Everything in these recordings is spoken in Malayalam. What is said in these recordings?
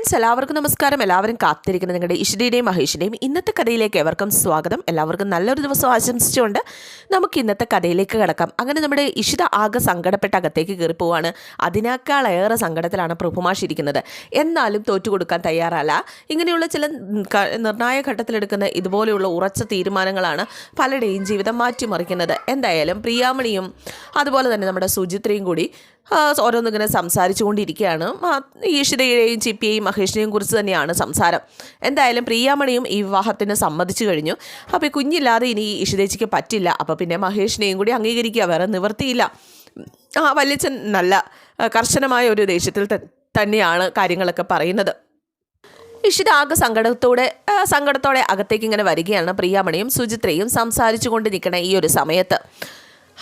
ഫ്രണ്ട്സ് എല്ലാവർക്കും നമസ്കാരം. എല്ലാവരും കാത്തിരിക്കുന്ന നിങ്ങളുടെ ഇഷ്ടയുടെയും മഹേഷിന്റെയും ഇന്നത്തെ കഥയിലേക്ക് എവർക്കും സ്വാഗതം. എല്ലാവർക്കും നല്ലൊരു ദിവസം ആശംസിച്ചുകൊണ്ട് നമുക്ക് ഇന്നത്തെ കഥയിലേക്ക് കിടക്കാം. അങ്ങനെ നമ്മുടെ ഇഷിത ആകെ സങ്കടപ്പെട്ട് അകത്തേക്ക് കയറി പോവാണ്. അതിനേക്കാളേറെ സങ്കടത്തിലാണ് പ്രഭുമാഷ് ഇരിക്കുന്നത്. എന്നാലും തോറ്റു കൊടുക്കാൻ തയ്യാറല്ല. ഇങ്ങനെയുള്ള ചില നിർണായ നിർണായക ഘട്ടത്തിലെടുക്കുന്ന ഇതുപോലെയുള്ള ഉറച്ച തീരുമാനങ്ങളാണ് പലരുടെയും ജീവിതം മാറ്റിമറിക്കുന്നത്. എന്തായാലും പ്രിയാമണിയും അതുപോലെ തന്നെ നമ്മുടെ സുചിത്രയും കൂടി ഓരോന്നിങ്ങനെ സംസാരിച്ചു കൊണ്ടിരിക്കുകയാണ് ഈശ്വരയെയും ചിപ്പിയെയും മഹേഷിനെയും കുറിച്ച് തന്നെയാണ് സംസാരം. എന്തായാലും പ്രിയാമണിയും ഈ വിവാഹത്തിന് സമ്മതിച്ചു കഴിഞ്ഞു. അപ്പോൾ ഈ കുഞ്ഞില്ലാതെ ഇനി ഈ ഇഷിതേച്ചിക്ക് പറ്റില്ല. അപ്പോൾ പിന്നെ മഹേഷിനെയും കൂടി അംഗീകരിക്കുക. വേറെ നിവർത്തിയില്ല. ആ വല്യച്ഛൻ നല്ല കർശനമായ ഒരു ദേഷ്യത്തിൽ തന്നെയാണ് കാര്യങ്ങളൊക്കെ പറയുന്നത്. ഇഷിത ആകെ സങ്കടത്തോടെ സങ്കടത്തോടെ അകത്തേക്ക് ഇങ്ങനെ വരികയാണ് പ്രിയാമണിയും സുചിത്രയും സംസാരിച്ചു കൊണ്ട് നിൽക്കണ ഈ ഒരു സമയത്ത്.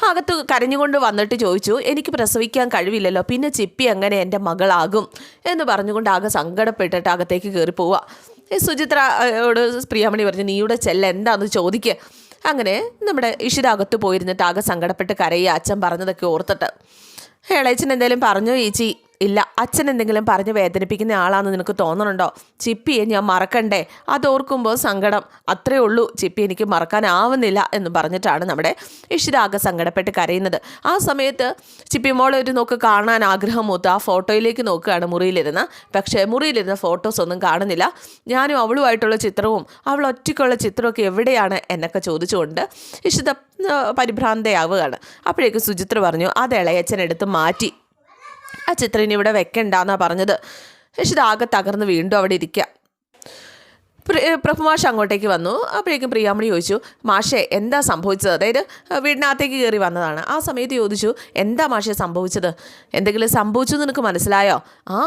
അകത്ത് കരഞ്ഞുകൊണ്ട് വന്നിട്ട് ചോദിച്ചു എനിക്ക് പ്രസവിക്കാൻ കഴിവില്ലല്ലോ പിന്നെ ചിപ്പി അങ്ങനെ എന്റെ മകളാകും? എന്ന് പറഞ്ഞുകൊണ്ട് ആകെ സങ്കടപ്പെട്ടിട്ട് അകത്തേക്ക് കയറി പോവുക ഈ സുചിത്രയോട് പ്രിയാമണി പറഞ്ഞു നീയുടെ ചെല്ല എന്താന്ന് ചോദിക്കുക അങ്ങനെ നമ്മുടെ ഇഷിത അകത്ത് പോയിരുന്നിട്ട് ആകെ സങ്കടപ്പെട്ട് കരയുക അച്ഛൻ പറഞ്ഞതൊക്കെ ഓർത്തിട്ട്. ഇളയച്ചൻ എന്തെങ്കിലും പറഞ്ഞു ചേച്ചി ഇല്ല അച്ഛൻ എന്തെങ്കിലും പറഞ്ഞ് വേദനിപ്പിക്കുന്ന ആളാണെന്ന് നിനക്ക് തോന്നണുണ്ടോ? ചിപ്പിയെ ഞാൻ മറക്കണ്ടേ? അതോർക്കുമ്പോൾ സങ്കടം. അത്രേ ഉള്ളൂ ചിപ്പി എനിക്ക് മറക്കാനാവുന്നില്ല എന്ന് പറഞ്ഞിട്ടാണ് നമ്മുടെ ഇഷിരാകെ സങ്കടപ്പെട്ട് കരയുന്നത്. ആ സമയത്ത് ചിപ്പി മോളെ ഒരു നോക്ക് കാണാൻ ആഗ്രഹം മൂത്ത് ആ ഫോട്ടോയിലേക്ക് നോക്കുകയാണ് മുറിയിലിരുന്ന്. പക്ഷേ മുറിയിലിരുന്ന ഫോട്ടോസ് ഒന്നും കാണുന്നില്ല. ഞാനും അവളുമായിട്ടുള്ള ചിത്രവും അവൾ ഒറ്റയ്ക്കുള്ള ചിത്രമൊക്കെ എവിടെയാണ്? എന്നൊക്കെ ചോദിച്ചുകൊണ്ട് ഇഷിത പരിഭ്രാന്തയാവുകയാണ്. അപ്പോഴേക്കും സുചിത്ര പറഞ്ഞു അത് ഇളയച്ഛൻ എടുത്ത് മാറ്റി. ആ ചിത്രം ഇനി ഇവിടെ വെക്കണ്ടെന്നാണ് പറഞ്ഞത്. യശിത ആകെ തകർന്ന് വീണ്ടും അവിടെ ഇരിക്കുക പ്രഭുമാഷ് അങ്ങോട്ടേക്ക് വന്നു. അപ്പോഴേക്കും പ്രിയാമണി ചോദിച്ചു മാഷേ എന്താ സംഭവിച്ചത്? അതായത് വീടിനകത്തേക്ക് കയറി വന്നതാണ്. ആ സമയത്ത് ചോദിച്ചു എന്താ മാഷേ സംഭവിച്ചത്? എന്തെങ്കിലും സംഭവിച്ചു നിനക്ക് മനസ്സിലായോ? ആ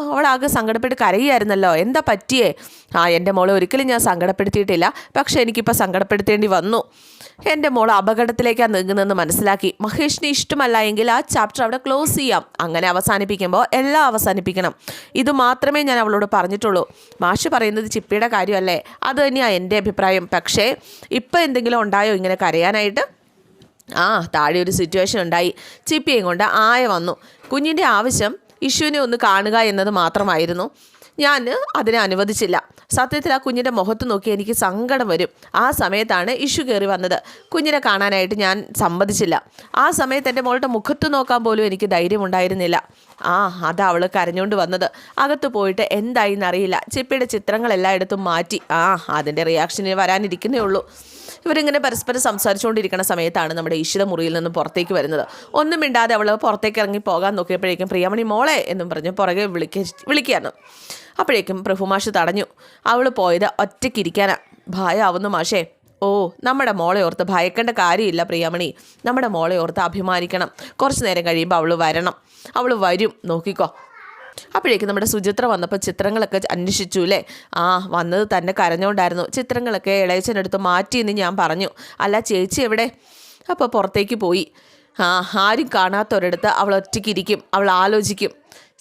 അവളാകെ സങ്കടപ്പെട്ട് കരയുമായിരുന്നല്ലോ എന്താ പറ്റിയേ? ആ എന്റെ മോളെ ഒരിക്കലും ഞാൻ സങ്കടപ്പെടുത്തിയിട്ടില്ല. പക്ഷേ എനിക്കിപ്പോൾ സങ്കടപ്പെടുത്തേണ്ടി വന്നു. എന്റെ മോൾ അപകടത്തിലേക്കാണ് നീങ്ങുന്നതെന്ന് മനസ്സിലാക്കി. മഹേഷിന് ഇഷ്ടമല്ല എങ്കിൽ ആ ചാപ്റ്റർ അവിടെ ക്ലോസ് ചെയ്യാം. അങ്ങനെ അവസാനിപ്പിക്കുമ്പോൾ എല്ലാം അവസാനിപ്പിക്കണം. ഇത് മാത്രമേ ഞാൻ അവളോട് പറഞ്ഞിട്ടുള്ളൂ. മാഷ് പറയുന്നത് ചിപ്പിയുടെ കാര്യമല്ലേ? അത് തന്നെയാണ് എന്റെ അഭിപ്രായം. പക്ഷേ ഇപ്പം എന്തെങ്കിലും ഉണ്ടായോ ഇങ്ങനെ കരയാനായിട്ട്? ആ താഴെ ഒരു സിറ്റുവേഷൻ ഉണ്ടായി. ചിപ്പിയും കൊണ്ട് ആയ വന്നു. കുഞ്ഞിന്റെ ആവശ്യം ഇഷുവിനെ ഒന്ന് കാണുക എന്നത് മാത്രമായിരുന്നു. ഞാൻ അതിനെ അനുവദിച്ചില്ല. സത്യത്തിൽ ആ കുഞ്ഞിന്റെ മുഖത്ത് നോക്കി എനിക്ക് സങ്കടം വരും. ആ സമയത്താണ് ഇഷ്യൂ കയറി വന്നത്. കുഞ്ഞിനെ കാണാനായിട്ട് ഞാൻ സമ്മതിച്ചില്ല. ആ സമയത്ത് എന്റെ മോളുടെ മുഖത്ത് നോക്കാൻ പോലും എനിക്ക് ധൈര്യം ഉണ്ടായിരുന്നില്ല. ആ അത് അവൾ കരഞ്ഞുകൊണ്ട് വന്നത്. അകത്ത് പോയിട്ട് എന്തായി എന്നറിയില്ല ചിപ്പിയുടെ ചിത്രങ്ങളെല്ലാം എടുത്തും മാറ്റി. ആ അതിന്റെ റിയാക്ഷന് വരാനിരിക്കുന്നേ ഉള്ളൂ. ഇവരിങ്ങനെ പരസ്പരം സംസാരിച്ചുകൊണ്ടിരിക്കുന്ന സമയത്താണ് നമ്മുടെ ഈശ്വര മുറിയിൽ നിന്ന് പുറത്തേക്ക് വരുന്നത്. ഒന്നും മിണ്ടാതെ അവൾ പുറത്തേക്ക് ഇറങ്ങി പോകാൻ നോക്കിയപ്പോഴേക്കും പ്രിയമണി മോളെ എന്നും പറഞ്ഞ് പുറകെ വിളിക്ക വിളിക്കുകയാണ്. അപ്പോഴേക്കും പ്രഭുമാഷ് തടഞ്ഞു. അവൾ പോയത് ഒറ്റയ്ക്കിരിക്കാനാ. ഭയമാവുന്നു മാഷേ. ഓ നമ്മുടെ മോളെ ഓർത്ത് ഭയക്കേണ്ട കാര്യമില്ല പ്രിയമണി. നമ്മുടെ മോളെ ഓർത്ത് അഭിമാനിക്കണം. കുറച്ച് നേരം കഴിയുമ്പോൾ അവൾ വരണം. അവൾ വരും. നോക്കിക്കോ. അപ്പോഴേക്കും നമ്മുടെ സുചിത്ര വന്നപ്പോൾ ചിത്രങ്ങളൊക്കെ അന്വേഷിച്ചു അല്ലേ ആ വന്നത് തന്നെ കരഞ്ഞുകൊണ്ടായിരുന്നു ചിത്രങ്ങളൊക്കെ ഇളയച്ചനെടുത്ത് മാറ്റിയെന്ന് ഞാൻ പറഞ്ഞു. അല്ല ചേച്ചി എവിടെ? അപ്പോൾ പുറത്തേക്ക് പോയി. ആ ആരും കാണാത്തൊരിടത്ത് അവൾ ഒറ്റയ്ക്കിരിക്കും. അവൾ ആലോചിക്കും.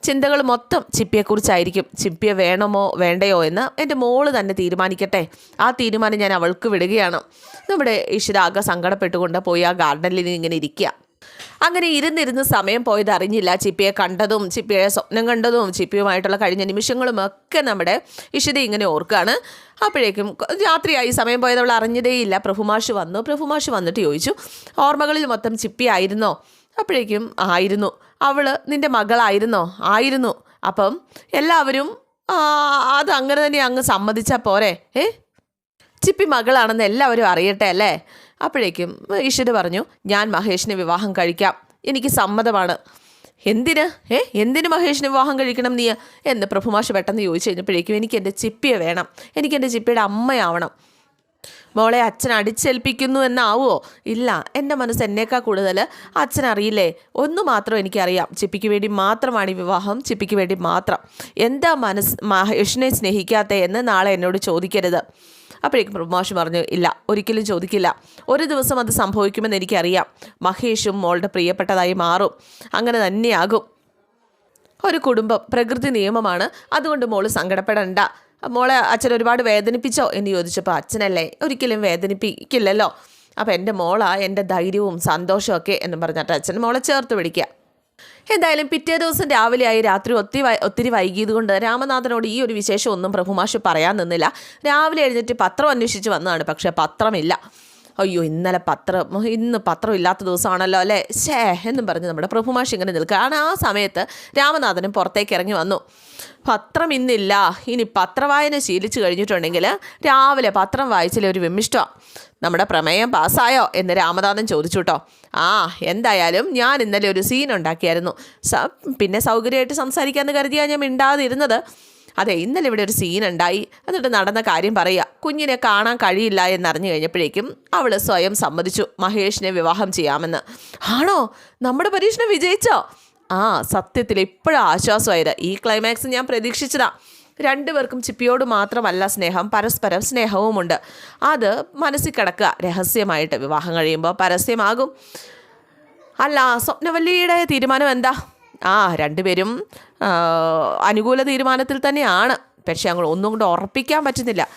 ചിന്തകൾ മൊത്തം ചിപ്പിയെക്കുറിച്ചായിരിക്കും. ചിപ്പിയെ വേണമോ വേണ്ടയോ എന്ന് എന്റെ മോൾ തന്നെ തീരുമാനിക്കട്ടെ. ആ തീരുമാനം ഞാൻ അവൾക്ക് വിടുകയാണ്. നമ്മുടെ ഈശ്വരാകെ സങ്കടപ്പെട്ടുകൊണ്ട് പോയി ആ ഗാർഡനിൽ ഇങ്ങനെ ഇരിക്കുക. അങ്ങനെ ഇരുന്നിരുന്ന് സമയം പോയത് അറിഞ്ഞില്ല. ചിപ്പിയെ കണ്ടതും ചിപ്പിയെ സ്വപ്നം കണ്ടതും ചിപ്പിയുമായിട്ടുള്ള കഴിഞ്ഞ നിമിഷങ്ങളും ഒക്കെ നമ്മുടെ ഇഷിത ഇങ്ങനെ ഓർക്കുകയാണ്. അപ്പോഴേക്കും രാത്രിയായി. സമയം പോയത് അവൾ അറിഞ്ഞതേയില്ല. പ്രഭുമാഷ് വന്നു. പ്രഭുമാഷ് വന്നിട്ട് ചോദിച്ചു ഓർമ്മകളിൽ മൊത്തം ചിപ്പി ആയിരുന്നോ അപ്പോഴേക്കും ആയിരുന്നു. അവൾ നിന്റെ മകളായിരുന്നോ? ആയിരുന്നു. അപ്പം എല്ലാവരും അത് അങ്ങനെ തന്നെ അങ്ങ് സമ്മതിച്ചാൽ പോരെ. ഏ? ചിപ്പി മകളാണെന്ന് എല്ലാവരും അറിയട്ടെ അല്ലേ? അപ്പോഴേക്കും ഈശ്വര് പറഞ്ഞു ഞാൻ മഹേഷിനെ വിവാഹം കഴിക്കാം. എനിക്ക് സമ്മതമാണ്. എന്തിന്? ഏ? എന്തിന് മഹേഷിന് വിവാഹം കഴിക്കണം നീ? എന്ന് പ്രഭുമാഷ് പെട്ടെന്ന് ചോദിച്ചു കഴിഞ്ഞപ്പോഴേക്കും എനിക്ക് എന്റെ ചിപ്പിയെ വേണം. എനിക്ക് എന്റെ ചിപ്പിയുടെ അമ്മയാവണം. മോളെ അച്ഛൻ അടിച്ചേൽപ്പിക്കുന്നു എന്നാവോ? ഇല്ല എന്റെ മനസ്സ് എന്നേക്കാൾ കൂടുതൽ അച്ഛൻ അറിയില്ലേ? ഒന്ന് മാത്രം എനിക്കറിയാം. ചിപ്പിക്ക് വേണ്ടി മാത്രമാണ് ഈ വിവാഹം. ചിപ്പിക്ക് വേണ്ടി മാത്രം. എന്താ മനസ്സ് മഹേഷിനെ സ്നേഹിക്കാത്ത എന്ന് നാളെ എന്നോട് ചോദിക്കരുത്. അപ്പോഴേക്കും പ്രഭാഷ് പറഞ്ഞു ഇല്ല ഒരിക്കലും ചോദിക്കില്ല. ഒരു ദിവസം അത് സംഭവിക്കുമെന്ന് എനിക്കറിയാം. മഹേഷും മോളുടെ പ്രിയപ്പെട്ടതായി മാറും. അങ്ങനെ തന്നെയാകും. ഒരു കുടുംബം പ്രകൃതി നിയമമാണ്. അതുകൊണ്ട് മോൾ സങ്കടപ്പെടണ്ട. മോളെ അച്ഛൻ ഒരുപാട് വേദനിപ്പിച്ചോ എന്ന് ചോദിച്ചപ്പോൾ അച്ഛനല്ലേ ഒരിക്കലും വേദനിപ്പിക്കില്ലല്ലോ. അപ്പോൾ എന്റെ മോളാ എന്റെ ധൈര്യവും സന്തോഷവും ഒക്കെ എന്ന് പറഞ്ഞിട്ട് അച്ഛൻ മോളെ ചേർത്ത് പിടിക്കുക. എന്തായാലും പിറ്റേ ദിവസം രാവിലെ ആയി രാത്രി ഒത്തിരി ഒത്തിരി വൈകിയത് കൊണ്ട് രാമനാഥനോട് ഈ ഒരു വിശേഷം ഒന്നും പ്രഭുമാഷ് പറയാൻ നിന്നില്ല. രാവിലെ എഴുന്നേറ്റ് പത്രം അന്വേഷിച്ച് വന്നതാണ് പക്ഷേ പത്രമില്ല. അയ്യോ ഇന്നലെ പത്രം ഇന്ന് പത്രം ഇല്ലാത്ത ദിവസമാണല്ലോ അല്ലേ? ശേ എന്നും പറഞ്ഞ് നമ്മുടെ പ്രഭുമാഷ് ഇങ്ങനെ നിൽക്കുകയാണ് ആ സമയത്ത് രാമനാഥനും പുറത്തേക്ക് ഇറങ്ങി വന്നു. പത്രം ഇന്നില്ല. ഇനി പത്രവായന ശീലിച്ചു കഴിഞ്ഞിട്ടുണ്ടെങ്കിൽ രാവിലെ പത്രം വായിച്ചാൽ ഒരു വിമിഷ്ടമാണ് നമ്മുടെ പ്രമേയം പാസ്സായോ എന്ന് രാമനാഥൻ ചോദിച്ചു കേട്ടോ ആ എന്തായാലും ഞാൻ ഇന്നലെ ഒരു സീൻ ഉണ്ടാക്കിയായിരുന്നു. പിന്നെ സൗകര്യമായിട്ട് സംസാരിക്കാമെന്ന് കരുതിയാണ് ഞാൻ മിണ്ടാതിരുന്നത്. അതെ ഇന്നലെ ഇവിടെ ഒരു സീൻ ഉണ്ടായി എന്നിട്ട് നടന്ന കാര്യം പറയുക. കുഞ്ഞിനെ കാണാൻ കഴിയില്ല എന്നറിഞ്ഞു കഴിഞ്ഞപ്പോഴേക്കും അവൾ സ്വയം സമ്മതിച്ചു മഹേഷിനെ വിവാഹം ചെയ്യാമെന്ന്. ആണോ? നമ്മുടെ പരീക്ഷണം വിജയിച്ചോ? ആ സത്യത്തിൽ ഇപ്പോഴും ആശ്വാസമായത്. ഈ ക്ലൈമാക്സ് ഞാൻ പ്രതീക്ഷിച്ചതാ. രണ്ടുപേർക്കും ചിപ്പിയോട് മാത്രമല്ല സ്നേഹം പരസ്പരം സ്നേഹവുമുണ്ട്. അത് മനസ്സിൽ കിടക്കുക. രഹസ്യമായിട്ട് വിവാഹം കഴിയുമ്പോൾ പരസ്യമാകും. അല്ല സ്വപ്നവല്ലിയുടെ തീരുമാനം എന്താ? ആ രണ്ടുപേരും അനുകൂല തീരുമാനത്തിൽ തന്നെയാണ്. പക്ഷേ ഞങ്ങൾ ഒന്നും കൊണ്ട് ഉറപ്പിക്കാൻ പറ്റുന്നില്ല.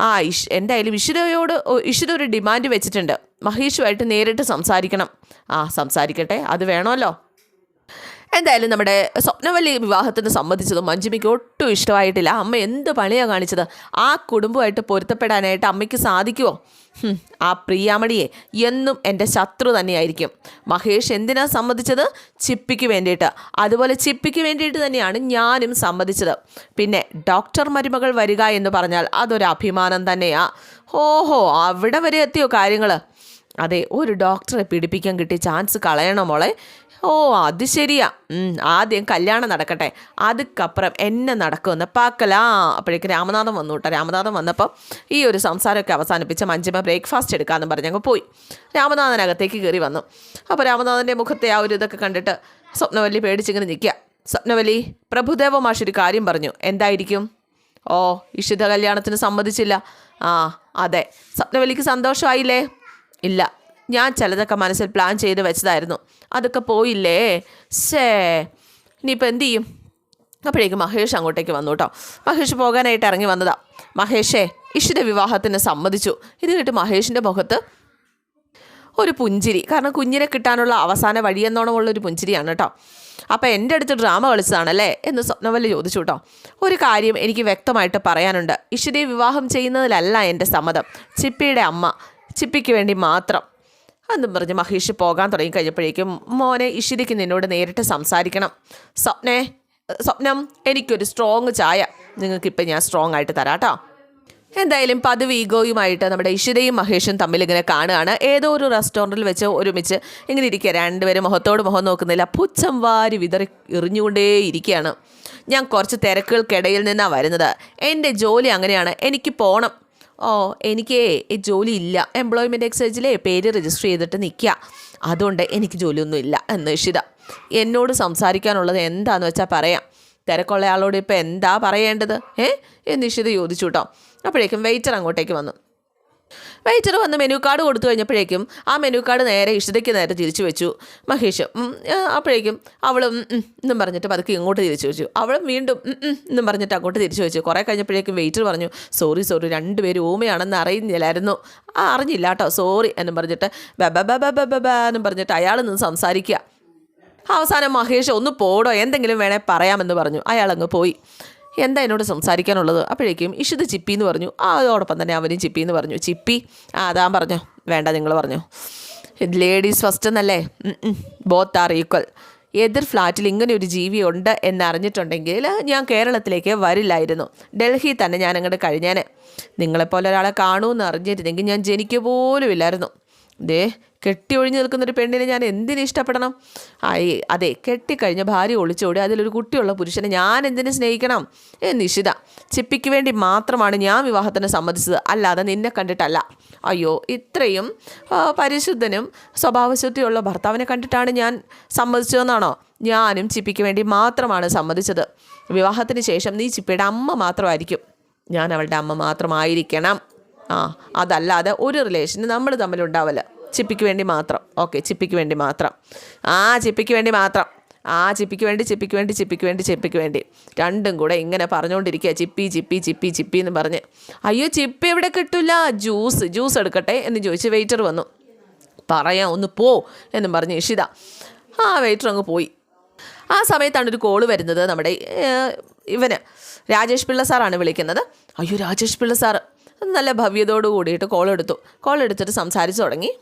ആ ഇഷ് എന്തായാലും ഇഷിതയോട് ഒ- ഇഷിത ഒരു ഡിമാൻഡ് വെച്ചിട്ടുണ്ട്. മഹേഷുമായിട്ട് നേരിട്ട് സംസാരിക്കണം. ആ സംസാരിക്കട്ടെ. അത് വേണമല്ലോ. എന്തായാലും നമ്മുടെ സ്വപ്നവല്ലി വിവാഹത്തിന് സമ്മതിച്ചതും മഞ്ജുമിക്ക് ഒട്ടും ഇഷ്ടമായിട്ടില്ല. അമ്മ എന്ത് പണിയാണ് കാണിച്ചത്? ആ കുടുംബമായിട്ട് പൊരുത്തപ്പെടാനായിട്ട് അമ്മയ്ക്ക് സാധിക്കുമോ ആ പ്രിയാമണിയെ എന്നും എന്റെ ശത്രു തന്നെയായിരിക്കും. മഹേഷ് എന്തിനാ സമ്മതിച്ചത്? ചിപ്പിക്ക് വേണ്ടിയിട്ട്. അതുപോലെ ചിപ്പിക്ക് വേണ്ടിയിട്ട് തന്നെയാണ് ഞാനും സമ്മതിച്ചത്. പിന്നെ ഡോക്ടർ മരുമകൾ വരിക എന്ന് പറഞ്ഞാൽ അതൊരു അഭിമാനം തന്നെയാ. ഓഹോ അവിടെ വരെ എത്തിയോ കാര്യങ്ങൾ അതെ ഒരു ഡോക്ടറെ പിടിപ്പിക്കാൻ കിട്ടിയ ചാൻസ് കളയണോ മോളെ? ഓ അത് ശരിയാ. ആദ്യം കല്യാണം നടക്കട്ടെ. അതുക്കപ്പുറം എന്നെ നടക്കുമെന്ന് പാക്കലാ. അപ്പോഴേക്ക് രാമനാഥൻ വന്നു കേട്ടോ. രാമനാഥൻ വന്നപ്പോൾ ഈ ഒരു സംസാരമൊക്കെ അവസാനിപ്പിച്ച് മഞ്ജുമ ബ്രേക്ക്ഫാസ്റ്റ് എടുക്കാമെന്ന് പറഞ്ഞങ്ങ് പോയി. രാമനാഥൻ അകത്തേക്ക് കയറി വന്നു. അപ്പോൾ രാമനാഥന്റെ മുഖത്തെ ആ ഒരു ഇതൊക്കെ കണ്ടിട്ട് സ്വപ്നവല്ലി പേടിച്ചിങ്ങനെ നിൽക്കുക. സ്വപ്നവല്ലി പ്രഭുദേവ മാഷ് ഒരു കാര്യം പറഞ്ഞു. എന്തായിരിക്കും? ഓ ഇഷിത കല്യാണത്തിന് സമ്മതിച്ചില്ല. ആ അതെ. സ്വപ്നവലിക്ക് സന്തോഷമായില്ലേ? ഇല്ല. ഞാൻ ചിലതൊക്കെ മനസ്സിൽ പ്ലാൻ ചെയ്ത് വെച്ചതായിരുന്നു. അതൊക്കെ പോയില്ലേ? ശേ ഇനിയിപ്പോൾ എന്ത് ചെയ്യും? അപ്പോഴേക്കും മഹേഷ് അങ്ങോട്ടേക്ക് വന്നു കേട്ടോ. മഹേഷ് പോകാനായിട്ട് ഇറങ്ങി വന്നതാ. മഹേഷേ ഇഷിന്റെ വിവാഹത്തിന് സമ്മതിച്ചു. ഇത് കേട്ട് മഹേഷിന്റെ മുഖത്ത് ഒരു പുഞ്ചിരി. കാരണം കുഞ്ഞിനെ കിട്ടാനുള്ള അവസാന വഴിയെന്നോണമുള്ള ഒരു പുഞ്ചിരിയാണ് കേട്ടോ. അപ്പോൾ എന്റെ അടുത്ത് ഡ്രാമ കളിച്ചതാണല്ലേ എന്ന് സ്വപ്നവല്ല ചോദിച്ചു കേട്ടോ. ഒരു കാര്യം എനിക്ക് വ്യക്തമായിട്ട് പറയാനുണ്ട്. ഇഷിതയെ വിവാഹം ചെയ്യുന്നതിലല്ല എന്റെ സമ്മതം. ചിപ്പിയുടെ അമ്മ. ചിപ്പിക്ക് വേണ്ടി മാത്രം. എന്നും പറഞ്ഞ് മഹേഷ് പോകാൻ തുടങ്ങി കഴിഞ്ഞപ്പോഴേക്കും മോനെ ഇഷിരിക്ക് നിന്നോട് നേരിട്ട് സംസാരിക്കണം. സ്വപ്നേ സ്വപ്നം എനിക്കൊരു സ്ട്രോങ് ചായ. നിങ്ങൾക്കിപ്പോൾ ഞാൻ സ്ട്രോങ് ആയിട്ട് തരാട്ടോ എന്തായാലും പതിവ് ഈഗോയുമായിട്ട് നമ്മുടെ ഇഷിതയും മഹേഷും തമ്മിൽ ഇങ്ങനെ കാണുകയാണ്. ഏതോ ഒരു റെസ്റ്റോറന്റിൽ വെച്ച് ഒരുമിച്ച് ഇങ്ങനെ ഇരിക്കുക. രണ്ടുപേരും മുഖത്തോട് മുഖം നോക്കുന്നില്ല. പുച്ഛം വാരി വിതറി എറിഞ്ഞുകൊണ്ടേ ഇരിക്കുകയാണ് ഞാൻ കുറച്ച് തിരക്കുകൾക്കിടയിൽ നിന്നാണ് വരുന്നത്. എന്റെ ജോലി അങ്ങനെയാണ്. എനിക്ക് പോകണം ഓ എനിക്ക് ജോലി ഇല്ല എംപ്ലോയ്മെന്റ് എക്സൈസിലെ പേര് രജിസ്റ്റർ ചെയ്തിട്ട് നിൽക്കുക അതുകൊണ്ട് എനിക്ക് ജോലിയൊന്നും ഇല്ല എന്ന് ഇഷിത. എന്നോട് സംസാരിക്കാനുള്ളത് എന്താണെന്ന് വെച്ചാൽ പറയാം. തിരക്കുള്ള ആളോട് ഇപ്പോൾ എന്താ പറയേണ്ടത്? ഏ? എന്ന് ഇഷിത ചോദിച്ചു കേട്ടോ. അപ്പോഴേക്കും വെയിറ്റർ അങ്ങോട്ടേക്ക് വന്നു. വെയിറ്റർ വന്ന് മെനു കാർഡ് കൊടുത്തു കഴിഞ്ഞപ്പോഴേക്കും ആ മെനു കാർഡ് നേരെ ഇഷിതയ്ക്ക് നേരെ തിരിച്ചു വെച്ചു. മഹേഷ് അപ്പോഴേക്കും അവളും എന്നും പറഞ്ഞിട്ട് പതുക്കെ ഇങ്ങോട്ട് തിരിച്ചു വെച്ചു. അവളും വീണ്ടും എന്നും പറഞ്ഞിട്ട് അങ്ങോട്ട് തിരിച്ചു വെച്ചു. കുറേ കഴിഞ്ഞപ്പോഴേക്കും വെയിറ്റർ പറഞ്ഞു സോറി സോറി രണ്ടുപേരും ഓമയാണെന്ന് അറിയുന്നില്ലായിരുന്നു. ആ അറിഞ്ഞില്ല കേട്ടോ സോറി എന്നും പറഞ്ഞിട്ട് ബബ ബബ ബബ ബ എന്നും പറഞ്ഞിട്ട് അയാൾ നിന്ന് സംസാരിക്കുക. അവസാനം മഹേഷ് ഒന്ന് പോടോ എന്തെങ്കിലും വേണേൽ പറയാമെന്ന് പറഞ്ഞു. അയാൾ അയാളങ്ങ് പോയി. എന്താ എന്നോട് സംസാരിക്കാനുള്ളത്? അപ്പോഴേക്കും ഇഷിത് ചിപ്പി എന്ന് പറഞ്ഞു. ആ അതോടൊപ്പം തന്നെ അവനും ചിപ്പി എന്ന് പറഞ്ഞു. ചിപ്പി ആ അതാ പറഞ്ഞു. വേണ്ട നിങ്ങൾ പറഞ്ഞു. ലേഡീസ് ഫസ്റ്റ് എന്നല്ലേ? ബോത്ത് ആർ ഈക്വൽ എതിർ ഫ്ലാറ്റിൽ ഇങ്ങനെ ഒരു ജീവി ഉണ്ട് എന്നറിഞ്ഞിട്ടുണ്ടെങ്കിൽ ഞാൻ കേരളത്തിലേക്ക് വരില്ലായിരുന്നു. ഡൽഹി തന്നെ ഞാൻ അങ്ങോട്ട് കഴിഞ്ഞേനെ. നിങ്ങളെപ്പോലെ ഒരാളെ കാണുമെന്ന് അറിഞ്ഞിരുന്നെങ്കിൽ ഞാൻ ജനിക്കുക പോലും ഇല്ലായിരുന്നു ദേ കെട്ടി ഒഴിഞ്ഞു നിൽക്കുന്ന ഒരു പെണ്ണിനെ ഞാൻ എന്തിനു ഇഷ്ടപ്പെടണം? ആയി അതെ കെട്ടിക്കഴിഞ്ഞ ഭാര്യ ഒളിച്ചോടി അതിലൊരു കുട്ടിയുള്ള പുരുഷനെ ഞാൻ എന്തിനു സ്നേഹിക്കണം? ഏ നിഷിത ചിപ്പിക്ക് വേണ്ടി മാത്രമാണ് ഞാൻ വിവാഹത്തിന് സമ്മതിച്ചത്. അല്ലാതെ നിന്നെ കണ്ടിട്ടല്ല. അയ്യോ ഇത്രയും പരിശുദ്ധനും സ്വഭാവശുദ്ധിയുള്ള ഭർത്താവിനെ കണ്ടിട്ടാണ് ഞാൻ സമ്മതിച്ചതെന്നാണോ? ഞാനും ചിപ്പിക്ക് വേണ്ടി മാത്രമാണ് സമ്മതിച്ചത്. വിവാഹത്തിന് ശേഷം നീ ചിപ്പിയുടെ അമ്മ മാത്രമായിരിക്കും. ഞാൻ അവളുടെ അമ്മ മാത്രമായിരിക്കണം. ആ അതല്ലാതെ ഒരു റിലേഷന് നമ്മൾ തമ്മിലുണ്ടാവില്ല ചിപ്പിക്ക് വേണ്ടി മാത്രം. ഓക്കെ ചിപ്പിക്ക് വേണ്ടി മാത്രം. ആ ചിപ്പിക്ക് വേണ്ടി മാത്രം. ആ ചിപ്പിക്ക് വേണ്ടി ചിപ്പിക്ക് വേണ്ടി ചിപ്പിക്ക് വേണ്ടി ചിപ്പിക്ക് വേണ്ടി. രണ്ടും കൂടെ ഇങ്ങനെ പറഞ്ഞുകൊണ്ടിരിക്കുക ചിപ്പി ചിപ്പി ചിപ്പി ചിപ്പി എന്ന് പറഞ്ഞ്. അയ്യോ ചിപ്പി എവിടെ കിട്ടില്ല ജ്യൂസ് ജ്യൂസ് എടുക്കട്ടെ എന്ന് ചോദിച്ച് വെയിറ്റർ വന്നു. പറയാ ഒന്ന് പോ എന്നും പറഞ്ഞ് ഇഷിത. ആ വെയിറ്റർ അങ്ങ് പോയി. ആ സമയത്താണ് ഒരു കോൾ വരുന്നത് നമ്മുടെ ഇവന്. രാജേഷ് പിള്ള സാറാണ് വിളിക്കുന്നത്. അയ്യോ രാജേഷ് പിള്ള സാർ നല്ല ഭവ്യതയോട് കൂടിയിട്ട് കോൾ എടുത്തു കോൾ എടുത്തിട്ട് സംസാരിച്ചു തുടങ്ങി.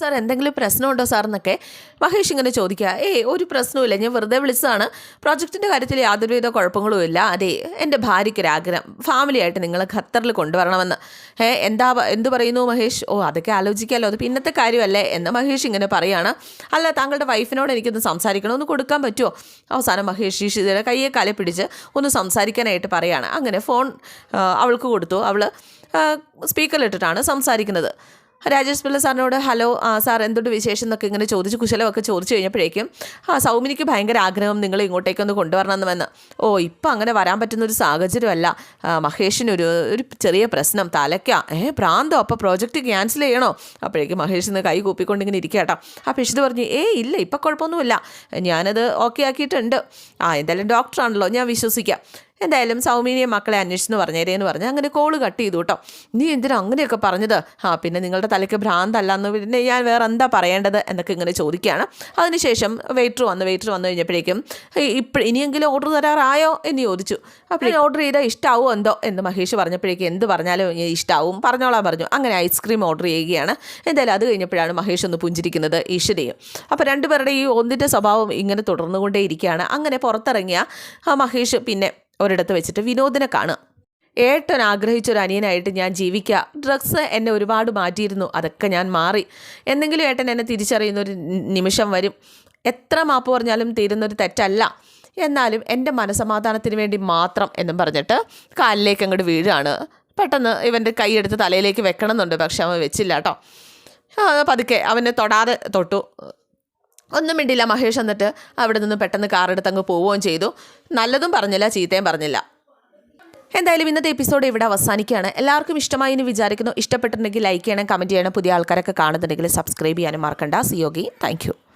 സാർ എന്തെങ്കിലും പ്രശ്നമുണ്ടോ സാർ എന്നൊക്കെ മഹേഷ് ഇങ്ങനെ ചോദിക്കുക. ഏയ് ഒരു പ്രശ്നവുമില്ല. ഞാൻ വെറുതെ വിളിച്ചതാണ്. പ്രോജക്റ്റിന്റെ കാര്യത്തിൽ യാതൊരുവിധ കുഴപ്പങ്ങളും ഇല്ല. അതെ എന്റെ ഭാര്യയ്ക്കൊരാഗ്രഹം ഫാമിലിയായിട്ട് നിങ്ങൾ ഖത്തറിൽ കൊണ്ടുവരണമെന്ന്. ഏ എന്താ എന്ത് പറയുന്നു മഹേഷ്? ഓ അതൊക്കെ ആലോചിക്കാമല്ലോ അത് പിന്നത്തെ കാര്യമല്ലേ? എന്ന് മഹേഷ് ഇങ്ങനെ പറയുകയാണ് അല്ല താങ്കളുടെ വൈഫിനോട് എനിക്കൊന്ന് സംസാരിക്കണം. ഒന്ന് കൊടുക്കാൻ പറ്റുമോ അവസാനം മഹേഷ് ഈഷിതയുടെ കയ്യെ കാലെ പിടിച്ച് ഒന്ന് സംസാരിക്കാനായിട്ട് പറയുകയാണ് അങ്ങനെ ഫോൺ അവൾക്ക് കൊടുത്തു. അവൾ സ്പീക്കറിലിട്ടിട്ടാണ് സംസാരിക്കുന്നത്. രാജേഷ് പിള്ള സാറിനോട് ഹലോ സാർ എന്തുണ്ട് വിശേഷം? എന്നൊക്കെ ഇങ്ങനെ ചോദിച്ച് കുശലമൊക്കെ ചോദിച്ചു കഴിഞ്ഞപ്പോഴേക്കും ആ സൗമിനിക്ക് ഭയങ്കര ആഗ്രഹം നിങ്ങൾ ഇങ്ങോട്ടേക്കൊന്ന് കൊണ്ടുവരണമെന്ന് ഓ ഇപ്പം അങ്ങനെ വരാൻ പറ്റുന്ന ഒരു സാഹചര്യമല്ല. മഹേഷിനൊരു ഒരു ചെറിയ പ്രശ്നം തലയ്ക്ക ഏ പ്രാന്തോ അപ്പോൾ പ്രോജക്റ്റ് ക്യാൻസൽ ചെയ്യണോ? അപ്പോഴേക്കും മഹേഷ് ഇന്ന് കൈ കൂപ്പിക്കൊണ്ട് ഇങ്ങനെ ഇരിക്കട്ടോ കേട്ടോ അപ്പോൾ ഇഷിത് പറഞ്ഞു ഏ ഇല്ല ഇപ്പം കുഴപ്പമൊന്നുമില്ല. ഞാനത് ഓക്കെ ആക്കിയിട്ടുണ്ട്. ആ എന്തായാലും ഡോക്ടറാണല്ലോ ഞാൻ വിശ്വസിക്കാം. എന്തായാലും സൗമിനിയെ മക്കളെ അന്വേഷിച്ചെന്ന് പറഞ്ഞേരേ എന്ന് പറഞ്ഞ് അങ്ങനെ കോൾ കട്ട് ചെയ്തു കേട്ടോ. നീ എന്തിനാ അങ്ങനെയൊക്കെ പറഞ്ഞത്? ആ പിന്നെ നിങ്ങളുടെ തലയ്ക്ക് ഭ്രാന്തല്ല എന്ന് പിന്നെ ഞാൻ വേറെ എന്താ പറയേണ്ടത് എന്നൊക്കെ ഇങ്ങനെ ചോദിക്കുകയാണ്. അതിനുശേഷം വെയിറ്റർ വന്നു വെയിറ്റർ വന്നു കഴിഞ്ഞപ്പോഴേക്കും ഇപ്പം ഇനിയെങ്കിലും ഓർഡർ തരാറായോ? എന്ന് ചോദിച്ചു. അപ്പോൾ ഓർഡർ ചെയ്താൽ ഇഷ്ടമാവോ എന്തോ എന്ന് മഹേഷ് പറഞ്ഞപ്പോഴേക്കും എന്ത് പറഞ്ഞാലും ഇനി ഇഷ്ടാവും പറഞ്ഞോളാൻ പറഞ്ഞു. അങ്ങനെ ഐസ്ക്രീം ഓർഡർ ചെയ്യുകയാണ്. എന്തായാലും അത് കഴിഞ്ഞപ്പോഴാണ് മഹേഷ് ഒന്ന് പുഞ്ചിരിക്കുന്നത് ഈശ്വരയും. അപ്പോൾ രണ്ടുപേരുടെ ഈ ഒന്നിന്റെ സ്വഭാവം ഇങ്ങനെ തുടർന്നുകൊണ്ടേ ഇരിക്കുകയാണ് അങ്ങനെ പുറത്തിറങ്ങിയ മഹേഷ് പിന്നെ ഒരിടത്ത് വെച്ചിട്ട് വിനോദിനെ കാണുക. ഏട്ടൻ ആഗ്രഹിച്ചൊരു അനിയനായിട്ട് ഞാൻ ജീവിക്കുക. ഡ്രഗ്സ് എന്നെ ഒരുപാട് മാറ്റിയിരുന്നു. അതൊക്കെ ഞാൻ മാറി. എന്തെങ്കിലും ഏട്ടൻ എന്നെ തിരിച്ചറിയുന്ന ഒരു നിമിഷം വരും. എത്ര മാപ്പ് പറഞ്ഞാലും തീരുന്നൊരു തെറ്റല്ല. എന്നാലും എന്റെ മനസമാധാനത്തിന് വേണ്ടി മാത്രം എന്നും പറഞ്ഞിട്ട് കാലിലേക്ക് അങ്ങോട്ട് വീഴാണ്. പെട്ടെന്ന് ഇവന്റെ കൈയെടുത്ത് തലയിലേക്ക് വെക്കണം എന്നുണ്ട് പക്ഷെ അവൻ വെച്ചില്ല കേട്ടോ. പതുക്കെ അവനെ തൊടാതെ തൊട്ടു. ഒന്നും മിണ്ടില്ല മഹേഷ് എന്നിട്ട് അവിടെ നിന്ന് പെട്ടെന്ന് കാറെടുത്ത് അങ്ങ് പോവുകയും ചെയ്തു. നല്ലതും പറഞ്ഞില്ല ചീത്തയും പറഞ്ഞില്ല. എന്തായാലും ഇന്നത്തെ എപ്പിസോഡ് ഇവിടെ അവസാനിക്കുകയാണ്. എല്ലാവർക്കും ഇഷ്ടമായി എന്ന് വിചാരിക്കുന്നു. ഇഷ്ടപ്പെട്ടിട്ടുണ്ടെങ്കിൽ ലൈക്ക് ചെയ്യണം കമന്റ് ചെയ്യണം. പുതിയ ആൾക്കാരൊക്കെ കാണുന്നുണ്ടെങ്കിൽ സബ്സ്ക്രൈബ് ചെയ്യാനും മറക്കണ്ട. സിയോഗി താങ്ക്